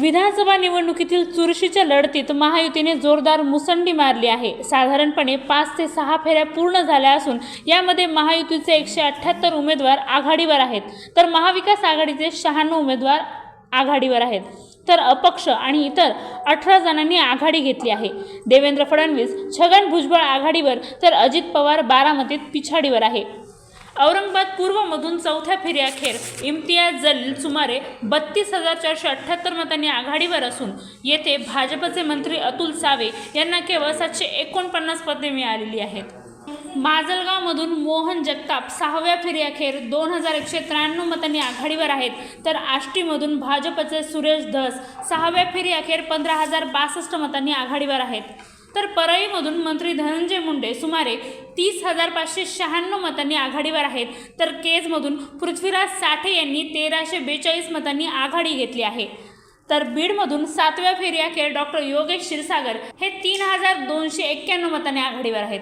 विधानसभा निवडणुकीतील चुरशीच्या लढतीत महायुतीने जोरदार मुसंडी मारली आहे. साधारणपणे पाच ते सहा फेऱ्या पूर्ण झाल्या असून यामध्ये महायुतीचे एकशे अठ्ठ्याहत्तर उमेदवार आघाडीवर आहेत. तर महाविकास आघाडीचे शहाण्णव उमेदवार आघाडीवर आहेत. तर अपक्ष आणि इतर अठरा जणांनी आघाडी घेतली आहे. देवेंद्र फडणवीस छगन भुजबळ आघाडीवर तर अजित पवार बारामतीत पिछाडीवर आहे. औरंगाबाद पूर्वमधून चौथ्या फेरीअखेर इम्तियाज जलील सुमारे बत्तीस हजार चारशे अठ्ठ्याहत्तर मतांनी आघाडीवर असून येथे भाजपचे मंत्री अतुल सावे यांना केवळ सातशे एकोणपन्नास पदे मिळालेली आहेत. माजलगावमधून मोहन जगताप सहाव्या फेरीअखेर दोन हजार एकशे त्र्याण्णव मतांनी आघाडीवर आहेत तर आष्टीमधून भाजपचे सुरेश धस सहाव्या फेरीअखेर पंधरा हजार बासष्ट मतांनी आघाडीवर आहेत. तर परळीमधून मंत्री धनंजय मुंडे सुमारे तीस हजार पाचशे शहाण्णव मतांनी आघाडीवर आहेत. तर केजमधून पृथ्वीराज साठे यांनी तेराशे बेचाळीस मतांनी आघाडी घेतली आहे. तर बीडमधून सातव्या फेरीअखेर डॉक्टर योगेश क्षीरसागर हे तीन हजार दोनशे एक्क्याण्णव मतांनी आघाडीवर आहेत.